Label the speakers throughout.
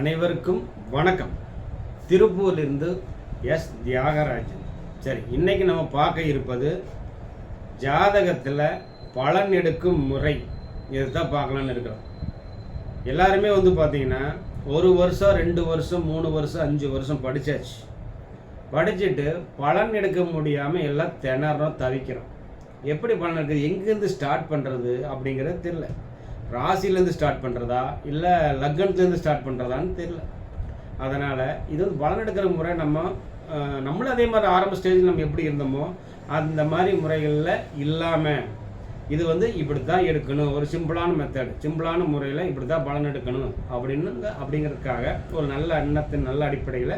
Speaker 1: அனைவருக்கும் வணக்கம். திருப்பூரிலிருந்து எஸ். தியாகராஜன். சரி இன்னைக்கு நம்ம பார்க்க இருப்பது ஜாதகத்தில் பலன் எடுக்கும் முறை. இதை தான் பார்க்கலான்னு இருக்கிறோம். எல்லாருமே வந்து பார்த்தீங்கன்னா ஒரு வருஷம் ரெண்டு வருஷம் மூணு வருஷம் அஞ்சு வருஷம் படிச்சாச்சு. படிச்சுட்டு பலன் எடுக்க முடியாமல் எல்லாம் திணறோம் தவிக்கிறோம். எப்படி பலன் இருக்குது எங்கேருந்து ஸ்டார்ட் பண்ணுறது அப்படிங்கிறது தெரில ராசிலேருந்து ஸ்டார்ட் பண்ணுறதா இல்லை லக்னத்துலேருந்து ஸ்டார்ட் பண்ணுறதான்னு தெரில அதனால் இது வந்து பலன் எடுக்கிற முறை நம்ம நம்மளும் அதே மாதிரி ஆரம்ப ஸ்டேஜில் நம்ம எப்படி இருந்தோமோ அந்த மாதிரி முறைகளில் இல்லாமல் இது வந்து இப்படி தான் எடுக்கணும். ஒரு சிம்பிளான மெத்தட் சிம்பிளான முறையில் இப்படி தான் பலன் எடுக்கணும் அப்படின்னு அப்படிங்கிறதுக்காக ஒரு நல்ல எண்ணத்தின் நல்ல அடிப்படையில்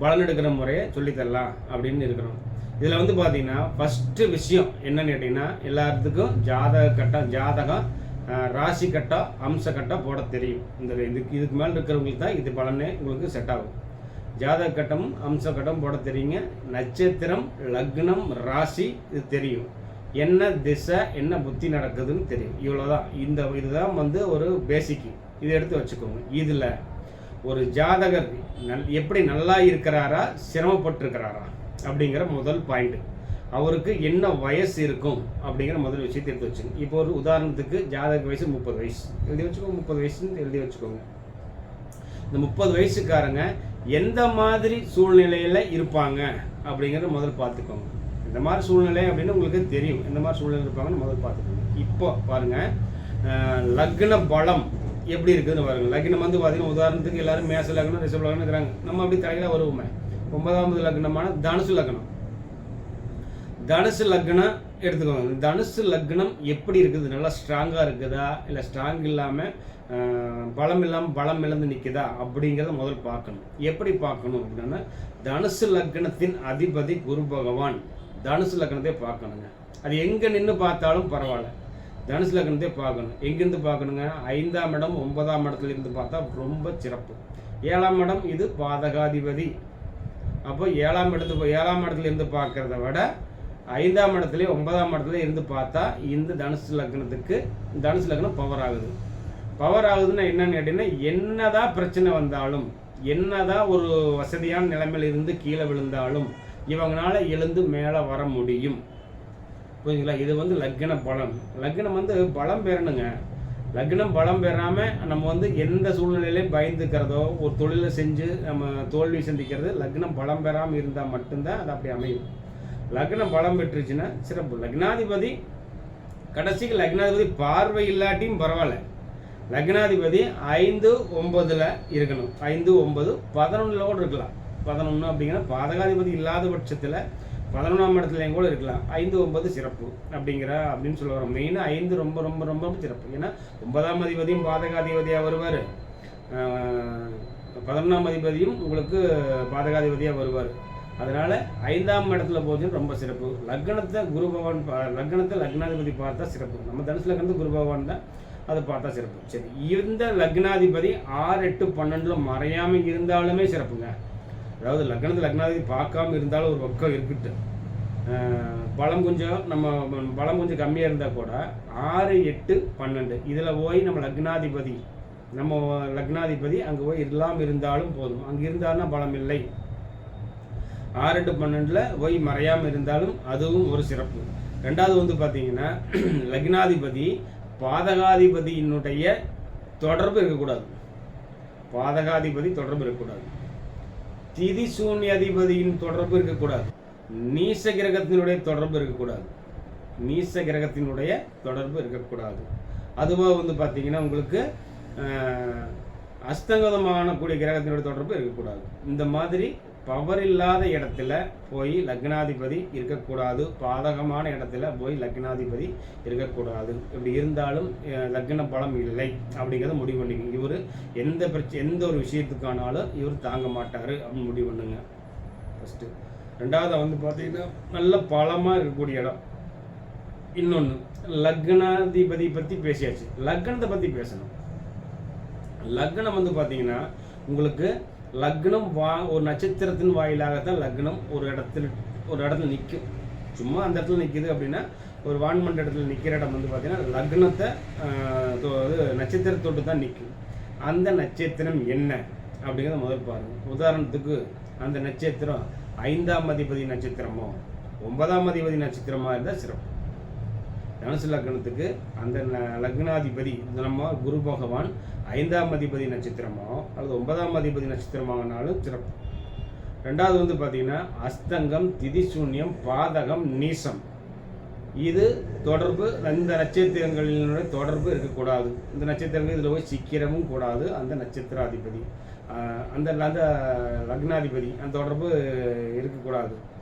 Speaker 1: பலன் எடுக்கிற முறையை சொல்லித்தரலாம் அப்படின்னு இருக்கிறோம். இதில் வந்து பார்த்தீங்கன்னா ஃபஸ்ட்டு விஷயம் என்னன்னு கேட்டிங்கன்னா எல்லாத்துக்கும் ஜாதக கட்டம் ஜாதகம் ராசி கட்டா அம்ச கட்டா போட தெரியும். இந்த இதுக்கு இதுக்கு மேலே இருக்கிறவங்களுக்கு தான் இது பலனே உங்களுக்கு செட் ஆகும். ஜாதக கட்டமும் அம்ச கட்டம் போட தெரியுங்க. நட்சத்திரம் லக்னம் ராசி இது தெரியும். என்ன திசை என்ன புத்தி நடக்குதுன்னு தெரியும். இவ்வளோதான் இந்த இதுதான் வந்து ஒரு பேசிக்கு இதை எடுத்து வச்சுக்கோங்க. இதில் ஒரு ஜாதகர் நல் எப்படி நல்லா இருக்கிறாரா சிரமப்பட்டிருக்கிறாரா அப்படிங்கிற முதல் பாயிண்ட்டு அவருக்கு என்ன வயசு இருக்கும் அப்படிங்கிற முதல் விஷயத்தை எடுத்து வச்சுங்க இப்போ ஒரு உதாரணத்துக்கு ஜாதக வயசு முப்பது வயசு. எழுதி வச்சுக்கோங்க முப்பது வயசுன்னு எழுதி வச்சுக்கோங்க. இந்த முப்பது வயசுக்காரங்க எந்த மாதிரி சூழ்நிலையில் இருப்பாங்க அப்படிங்கிறத முதல் பார்த்துக்கோங்க. இந்த மாதிரி சூழ்நிலை அப்படின்னு உங்களுக்கு தெரியும். எந்த மாதிரி சூழ்நிலை இருப்பாங்கன்னு முதல் பார்த்துக்கோங்க. இப்போ பாருங்க லக்ன பலம் எப்படி இருக்குதுன்னு பாருங்க. லக்னம் வந்து பார்த்தீங்கன்னா உதாரணத்துக்கு எல்லாரும் மேச லக்னம் ரிசர்வ் லக்னம் இருக்கிறாங்க. நம்ம அப்படி தலையில் வருவோமே. ஒன்பதாவது லக்னமான தனுசு லக்னம். தனுசு லக்னம் எடுத்துக்கோங்க. தனுசு லக்னம் எப்படி இருக்குது? நல்லா ஸ்ட்ராங்காக இருக்குதா? இல்லை ஸ்ட்ராங் இல்லாமல் பலம் இல்லாமல் பலம் இழந்து நிற்குதா அப்படிங்கிறத முதல் பார்க்கணும். எப்படி பார்க்கணும் அப்படின்னா தனுசு லக்னத்தின் அதிபதி குரு பகவான் தனுசு லக்னத்தை பார்க்கணுங்க. அது எங்கே நின்று பார்த்தாலும் பரவாயில்ல. தனுசு லக்னத்தை பார்க்கணும். எங்கேருந்து பார்க்கணுங்க? ஐந்தாம் இடம் ஒன்பதாம் இடத்துல இருந்து பார்த்தா ரொம்ப சிறப்பு. ஏழாம் இடம் இது பாதகாதிபதி. அப்போ ஏழாம் இடத்து ஏழாம் இடத்துல இருந்து விட ஐந்தாம் இடத்துல ஒன்பதாம் இடத்துல இருந்து பார்த்தா இந்த தனுசு லக்னத்துக்கு தனுசு லக்னம் பவர் ஆகுது. பவர் ஆகுதுன்னா என்னன்னு கேட்டீங்கன்னா என்னதான் பிரச்சனை வந்தாலும் என்னதான் ஒரு வசதியான நிலைமையில இருந்து கீழே விழுந்தாலும் இவங்களால எழுந்து மேலே வர முடியும். புரியுதுங்களா? இது வந்து லக்ன பலம். லக்னம் வந்து பலம் பெறணுங்க. லக்னம் பலம் பெறாம நம்ம வந்து எந்த சூழ்நிலையிலையும் பயந்துக்கிறதோ ஒரு தொழிலை செஞ்சு நம்ம தோல்வி சந்திக்கிறது லக்னம் பலம் பெறாமல் இருந்தால் மட்டும்தான் அது அப்படி அமையும். லக்னம் பலம் பெற்றுச்சுன்னா சிறப்பு. லக்னாதிபதி கடைசிக்கு லக்னாதிபதி பார்வை இல்லாட்டியும் பரவாயில்ல. லக்னாதிபதி ஐந்து ஒம்பதில் இருக்கணும். ஐந்து ஒன்பது பதினொன்றில் கூட இருக்கலாம். பதினொன்று அப்படிங்கிற பாதகாதிபதி இல்லாத பட்சத்தில் பதினொன்றாம் இடத்துலையும் கூட இருக்கலாம். ஐந்து ஒன்பது சிறப்பு அப்படிங்கிற அப்படின்னு சொல்ல வரோம். மெயினாக ஐந்து ரொம்ப ரொம்ப ரொம்ப சிறப்பு. ஏன்னா ஒன்பதாம் அதிபதியும் பாதகாதிபதியாக வருவார். பதினொன்றாம் அதிபதியும் உங்களுக்கு பாதகாதிபதியாக வருவார். அதனால் ஐந்தாம் இடத்துல போச்சுன்னு ரொம்ப சிறப்பு. லக்னத்தை குரு பகவான் பா- லக்னத்தை லக்னாதிபதி பார்த்தா சிறப்பு. நம்ம தனுசு லக்னத்தை குரு பகவான் தான் அதை பார்த்தா சிறப்பு. சரி இந்த லக்னாதிபதி ஆறு எட்டு பன்னெண்டில் மறையாம இருந்தாலுமே சிறப்புங்க. அதாவது லக்னத்தில் லக்னாதிபதி பார்க்காம இருந்தாலும் ஒரு பக்கம் இருக்குட்டு பலம் கொஞ்சம் நம்ம பலம் கொஞ்சம் கம்மியாக இருந்தால் கூட ஆறு எட்டு பன்னெண்டு இதில் போய் நம்ம லக்னாதிபதி நம்ம லக்னாதிபதி அங்கே போய் இல்லாமல் இருந்தாலும் போதும். அங்கே இருந்தாருன்னா பலம் இல்லை. ஆறு பன்னெண்டில் போய் மறையாமல் இருந்தாலும் அதுவும் ஒரு சிறப்பு. ரெண்டாவது வந்து பார்த்தீங்கன்னா லக்னாதிபதி பாதகாதிபதியினுடைய தொடர்பு இருக்கக்கூடாது. பாதகாதிபதி தொடர்பு இருக்கக்கூடாது. திதி சூன்யாதிபதியின் தொடர்பு இருக்கக்கூடாது. நீச கிரகத்தினுடைய தொடர்பு இருக்கக்கூடாது. நீச கிரகத்தினுடைய தொடர்பு இருக்கக்கூடாது. அதுவாக வந்து பார்த்தீங்கன்னா உங்களுக்கு அஹ், அஸ்தங்கதமான கூடிய கிரகத்தினுடைய தொடர்பு இருக்கக்கூடாது. இந்த மாதிரி பவர் இல்லாத இடத்துல போய் லக்னாதிபதி இருக்கக்கூடாது. பாதகமான இடத்துல போய் லக்னாதிபதி இருக்கக்கூடாது. இப்படி இருந்தாலும் லக்ன பலம் இல்லை அப்படிங்கிறத முடிவு பண்ணிக்கோங்க. இவர் எந்த பிரச்சனை எந்த ஒரு விஷயத்துக்கானாலும் இவர் தாங்க மாட்டார் அப்படின்னு முடிவு பண்ணுங்க. ஃபஸ்ட்டு ரெண்டாவது வந்து பார்த்தீங்கன்னா நல்ல பலமாக இருக்கக்கூடிய இடம். இன்னொன்று லக்னாதிபதி பற்றி பேசியாச்சு. லக்னத்தை பற்றி பேசணும். லக்னம் வந்து பார்த்தீங்கன்னா உங்களுக்கு லக்னம் வா ஒரு நட்சத்திரத்தின் வாயிலாகத்தான் லக்னம் ஒரு இடத்துல ஒரு இடத்துல நிற்கும் சும்மா அந்த இடத்துல நிற்கிது அப்படின்னா ஒரு வான்மண்ட இடத்துல நிற்கிற இடம் வந்து பார்த்தீங்கன்னா லக்னத்தை ஆஹ், இது நட்சத்திரத்தோட்டு தான் நிற்கும் அந்த நட்சத்திரம் என்ன? அப்படிங்கிறத முதல் பாருங்கள் உதாரணத்துக்கு அந்த நட்சத்திரம் ஐந்தாம் அதிபதி நட்சத்திரமோ ஒன்பதாம் அதிபதி நட்சத்திரமாக இருந்தால் சிறப்பு. தனுசு லக்னத்துக்கு அந்த ந- லக்னாதிபதி நம்ம குரு பகவான் ஐந்தாம் அதிபதி நட்சத்திரமோ அல்லது ஒன்பதாம் அதிபதி நட்சத்திரமானாலும் சிறப்பு. ரெண்டாவது வந்து பார்த்தீங்கன்னா அஸ்தங்கம் திதிசூன்யம் பாதகம் நீசம். இது தொடர்பு இந்த நட்சத்திரங்களினுடைய தொடர்பு இருக்கக்கூடாது. இந்த நட்சத்திரங்கள் இதில் போய் சிக்கிரமும் கூடாது. அந்த நட்சத்திராதிபதி அந்த அந்த லக்னாதிபதி அந்த தொடர்பு இருக்கக்கூடாது.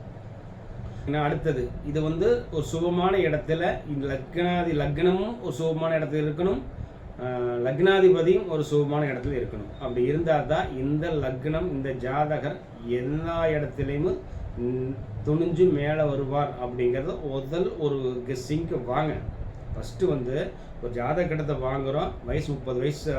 Speaker 1: அடுத்தது? இது வந்து ஒரு சுபமான இடத்துல இந்த லக்னாதி லக்னமும் ஒரு சுபமான இடத்துல இருக்கணும். லக்னாதிபதியும் ஒரு சுபமான இடத்துல இருக்கணும். அப்படி இருந்தால் தான் இந்த லக்னம் இந்த ஜாதகர் எல்லா இடத்துலையும் துணிஞ்சு மேலே வருவார் அப்படிங்கிறத முதல் ஒரு கெஸ்ஸிங்க்கு வாங்க. ஃபஸ்ட்டு வந்து ஒரு ஜாதக கிடத்தை வாங்குகிறோம் வயசு முப்பது வயசு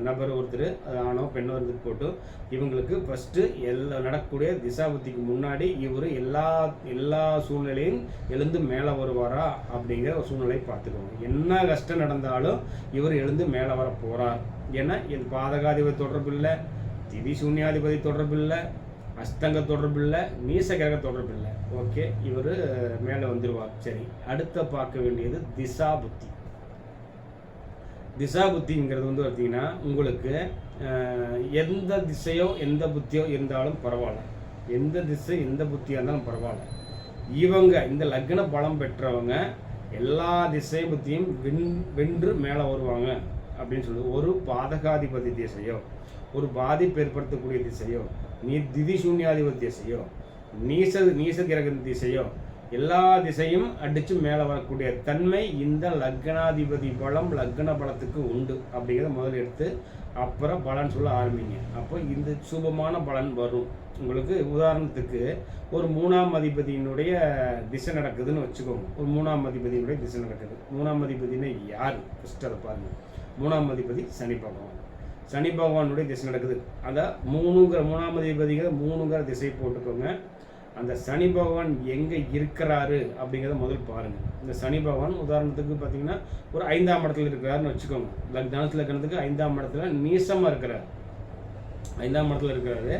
Speaker 1: நபர் ஒருத்தர் அது ஆணோ பெண்ணோ இருந்துட்டு போட்டு இவங்களுக்கு ஃபஸ்ட்டு எல்லா நடக்கக்கூடிய திசாபுத்திக்கு முன்னாடி இவர் எல்லா எல்லா சூழ்நிலையும் எழுந்து மேலே வருவாரா அப்படிங்கிற ஒரு சூழ்நிலையை பார்த்துக்கோங்க. என்ன கஷ்டம் நடந்தாலும் இவர் எழுந்து மேலே வர போகிறார் ஏன்னா இது பாதகாதிபதி தொடர்பு இல்லை திவி சூன்யாதிபதி தொடர்பு இல்லை அஸ்தங்க தொடர்பு இல்லை நீச கிரக தொடர்பு இல்லை ஓகே இவர் மேலே வந்துடுவார் சரி அடுத்த பார்க்க வேண்டியது திசா புத்தி திசா புத்திங்கிறது வந்து பார்த்தீங்கன்னா உங்களுக்கு எந்த திசையோ எந்த புத்தியோ இருந்தாலும் பரவாயில்ல. எந்த திசை எந்த புத்தியாக இருந்தாலும் பரவாயில்ல. இவங்க இந்த லக்ன பலம் பெற்றவங்க எல்லா திசை புத்தியும் வென் வென்று மேலே வருவாங்க. அப்படின்னு சொல்லுது. ஒரு பாதகாதிபதி திசையோ ஒரு பாதிப்பு ஏற்படுத்தக்கூடிய திசையோ நீ திதி சூன்யாதிபதி திசையோ நீச நீச கிரக திசையோ எல்லா திசையும் அடித்து மேலே வரக்கூடிய தன்மை இந்த லக்னாதிபதி பலம் லக்ன பலத்துக்கு உண்டு அப்படிங்கிறத முதல்ல எடுத்து அப்புறம் பலன் சொல்ல ஆரம்பிங்க. அப்போ இந்த சுபமான பலன் வரும். உங்களுக்கு உதாரணத்துக்கு ஒரு மூணாம் அதிபதியினுடைய திசை நடக்குதுன்னு வச்சுக்கோங்க. ஒரு மூணாம் அதிபதியினுடைய திசை நடக்குது. மூணாம் அதிபதினா யார்? ஃபஸ்ட்டு அதை பாருங்கள் மூணாம் அதிபதி சனி பகவான். சனி பகவானுடைய திசை நடக்குது. அதான் மூணுங்கிற மூணாம் அதிபதிங்கிற மூணுங்கிற திசை போட்டுக்கோங்க. அந்த சனி பகவான் எங்கே இருக்கிறாரு அப்படிங்கிறத முதல் பாருங்கள் இந்த சனி பகவான் உதாரணத்துக்கு பார்த்தீங்கன்னா ஒரு ஐந்தாம் இடத்துல இருக்கிறாருன்னு வச்சுக்கோங்க. லக் தனுசு லக்னத்துக்கு ஐந்தாம் இடத்துல நீசமாக இருக்கிறார். ஐந்தாம் இடத்துல இருக்கிறாரு.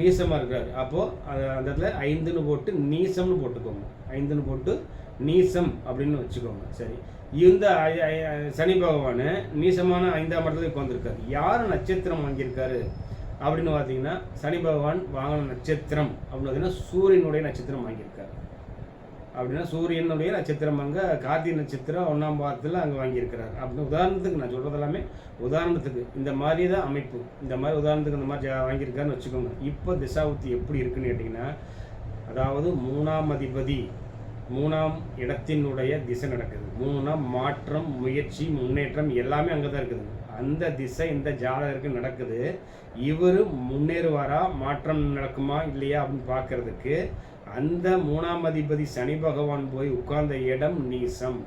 Speaker 1: நீசமாக இருக்கிறார் இருக்கிறாரு. அப்போது அது அந்த இடத்துல ஐந்துன்னு போட்டு நீசம்னு போட்டுக்கோங்க. ஐந்துன்னு போட்டு நீசம் அப்படின்னு வச்சுக்கோங்க. சரி. இந்த சனி பகவான் நீசமான ஐந்தாம் இடத்துல உட்காந்துருக்காரு யார் நட்சத்திரம் வாங்கியிருக்காரு? அப்படின்னு பார்த்தீங்கன்னா சனி பகவான் வாங்கின நட்சத்திரம் அப்படின்னு பார்த்தீங்கன்னா சூரியனுடைய நட்சத்திரம் வாங்கியிருக்காரு. அப்படின்னா சூரியனுடைய நட்சத்திரம் அங்கே கார்த்திகை நட்சத்திரம் ஒன்றாம் பாதத்தில் அங்கே வாங்கியிருக்கிறார். அப்படின்னு உதாரணத்துக்கு நான் சொல்கிறது எல்லாமே உதாரணத்துக்கு. இந்த மாதிரி தான் அமைப்பு. இந்த மாதிரி உதாரணத்துக்கு இந்த மாதிரி ஜா- வாங்கியிருக்காருன்னு வச்சுக்கோங்க. இப்போ திசாவுத்தி எப்படி இருக்குன்னு கேட்டிங்கன்னா அதாவது மூணாம் அதிபதி மூணாம் இடத்தினுடைய திசை நடக்குது. மூணாம் மாற்றம் முயற்சி முன்னேற்றம் எல்லாமே அங்கே தான் இருக்குது. அந்த திசை இந்த ஜாதகருக்கு நடக்குது. இவர் முன்னேறுவாரா? மாற்றம் நடக்குமா? இல்லையா? அப்படின்னு பார்க்கறதுக்கு அந்த மூணாம் அதிபதி சனி பகவான் போய் உட்கார்ந்த இடம் நீசம்.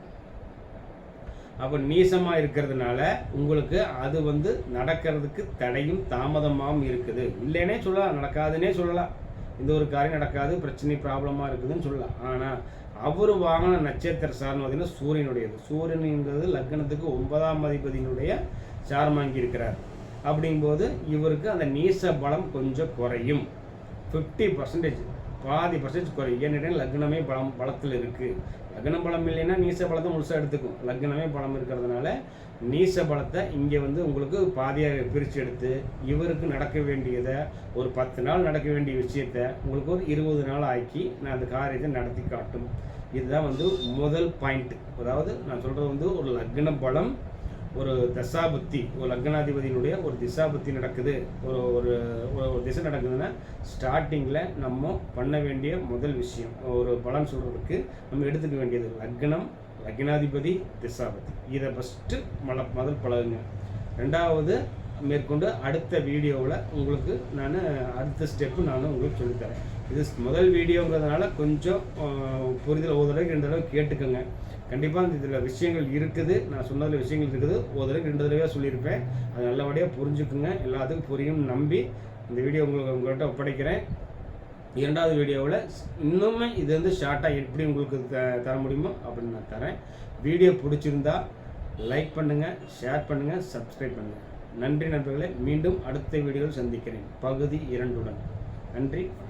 Speaker 1: அப்போ நீசமாக இருக்கிறதுனால உங்களுக்கு அது வந்து நடக்கிறதுக்கு தடையும் தாமதமாகவும் இருக்குது. இல்லைன்னே சொல்லலாம் நடக்காதுன்னே சொல்லலாம். இந்த ஒரு காரியம் நடக்காது பிரச்சனை ப்ராப்ளமாக இருக்குதுன்னு சொல்லலாம். ஆனால் அவர் வாங்கின நட்சத்திர சார்னு பார்த்தீங்கன்னா சூரியனுடையது. சூரியனுங்கிறது லக்னத்துக்கு ஒன்பதாம் அதிபதியினுடைய சாரம் வாங்கியிருக்கிறார். அப்படிங்கும்போது இவருக்கு அந்த நீச பலம் கொஞ்சம் குறையும். ஃபிஃப்டி பர்சன்டேஜ் பாதி பர்சன்டேஜ் குறையும். ஏன்னு லக்னமே பலம் பலத்தில் இருக்குது லக்ன பலம் இல்லைன்னா நீச பலத்தை முழுசாக எடுத்துக்கும். லக்னமே பலம் இருக்கிறதுனால நீச பலத்தை இங்கே வந்து உங்களுக்கு பாதியாக பிரித்து எடுத்து இவருக்கு நடக்க வேண்டியதை ஒரு பத்து நாள் நடக்க வேண்டிய விஷயத்தை உங்களுக்கு ஒரு இருபது நாள் ஆக்கி நான் அந்த காரியத்தை நடத்தி காட்டும். இதுதான் வந்து முதல் பாயிண்ட் அதாவது நான் சொல்கிறது வந்து ஒரு லக்ன பலம் ஒரு தசாபுத்தி. ஒரு லக்னாதிபதியினுடைய ஒரு திசாபுத்தி நடக்குது. ஒரு ஒரு ஒரு திசை நடக்குதுன்னா ஸ்டார்டிங்கில் நம்ம பண்ண வேண்டிய முதல் விஷயம் ஒரு பலன் சொல்கிறதுக்கு நம்ம எடுத்துக்க வேண்டியது லக்னம் லக்னாதிபதி திசாபுத்தி. இதை ஃபஸ்ட்டு மல முதல் பழகுங்க ரெண்டாவது மேற்கொண்டு அடுத்த வீடியோவில் உங்களுக்கு நான் அடுத்த ஸ்டெப்பு நான் உங்களுக்கு சொல்லித்தரேன். இது முதல் வீடியோங்கிறதுனால கொஞ்சம் புரிதல் ஒரு தடவை ரெண்டு தடவை கேட்டுக்கோங்க கண்டிப்பாக இதில் விஷயங்கள் இருக்குது. நான் சொன்னதில் விஷயங்கள் இருக்குது. ஒரு தடவை ரெண்டு தடவையாக சொல்லியிருப்பேன். அது நல்லபடியாக புரிஞ்சுக்குங்க. எல்லாத்துக்கும் புரியும் நம்பி இந்த வீடியோ உங்களுக்கு உங்கள்கிட்ட ஒப்படைக்கிறேன். இரண்டாவது வீடியோவில் இன்னுமே இது வந்து ஷார்ட்டாக எப்படி உங்களுக்கு த தர முடியுமோ அப்படின்னு நான் தரேன். வீடியோ பிடிச்சிருந்தா லைக் பண்ணுங்கள் ஷேர் பண்ணுங்கள் சப்ஸ்கிரைப் பண்ணுங்கள் நன்றி நண்பர்களே. மீண்டும் அடுத்த வீடியோவில் சந்திக்கிறேன். பகுதி இரண்டுடன். நன்றி வணக்கம்.